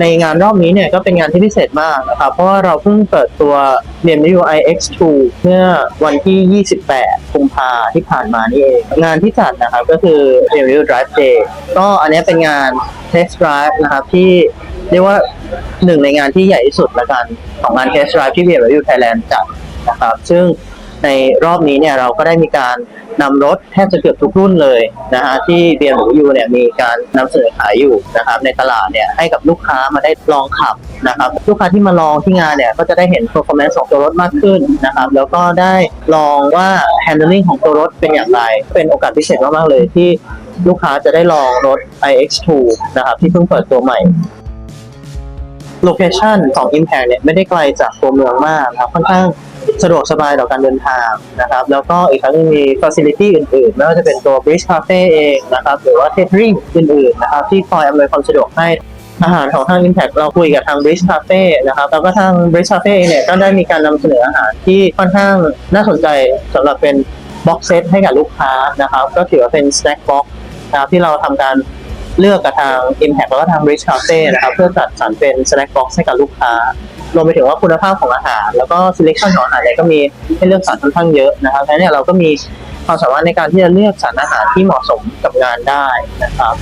ในงานรอบนี้เนี่ยก็เป็นงานที่พิเศษมากนะครับเพราะว่าเราเพิ่งเปิดตัว BMW iX2 เมื่อวันที่ 28กุมภาที่ผ่านมานี่เองงานที่จัดนะครับก็คือ BMW Drive Day ก็อันนี้เป็นงาน Test Drive นะครับที่เรียกว่าหนึ่งในงานที่ใหญ่ที่สุดละกันของงาน Test Drive ที่ BMW Thailand จัดนะครับซึ่ง ในรอบนี้เนี่ยเราก็ได้มีการนำรถแทบจะเกือบทุกรุ่นเลยนะฮะที่ BMW เนี่ยมีการนำเสนอขายอยู่นะครับในตลาดเนี่ยให้กับลูกค้ามาได้ลองขับนะครับลูกค้าที่มาลองที่งานเนี่ยก็จะได้เห็น performance ของตัวรถมากขึ้นนะครับแล้วก็ได้ลองว่า handling ของตัวรถเป็นอย่างไร เป็นโอกาสพิเศษมากๆเลยที่ลูกค้าจะได้ลองรถ iX2 นะครับที่เพิ่งเปิดตัวใหม่โลเคชันของ Impact เนี่ยไม่ได้ไกลจากตัวเมืองมากนะครับค่อนข้าง สะดวกสบายต่อการเดินทางนะครับ แล้วก็อีกทั้งยังมี facility อื่นๆ ไม่ว่าจะเป็นตัว Bridge Cafe เองนะครับ หรือว่า catering อื่นๆ นะครับ ที่คอยอำนวยความสะดวกให้อาหารของทาง Impact เราคุยกับทาง Bridge Cafe นะครับ แล้วก็ทาง Bridge Cafe เนี่ยก็ได้มีการนำเสนออาหารที่ค่อนข้างน่าสนใจสำหรับเป็น box set ให้กับลูกค้านะครับ ก็ถือว่าเป็น snack box นะครับที่เราทำการเลือกกับทาง Impact แล้วก็ทาง Rich Cafe นะครับ เพื่อจัดสรรเป็น snack box ให้กับลูกค้า รวมไปถึงว่าคุณภาพของอาหาร แล้วก็ selection ของอาหารเนี่ยก็มีให้เลือกสรรค่อนข้างเยอะนะครับแค่นี้เนี่ยเราก็มีความสามารถในการที่จะเลือกสรรอาหารที่เหมาะสมกับงานได้นะครับ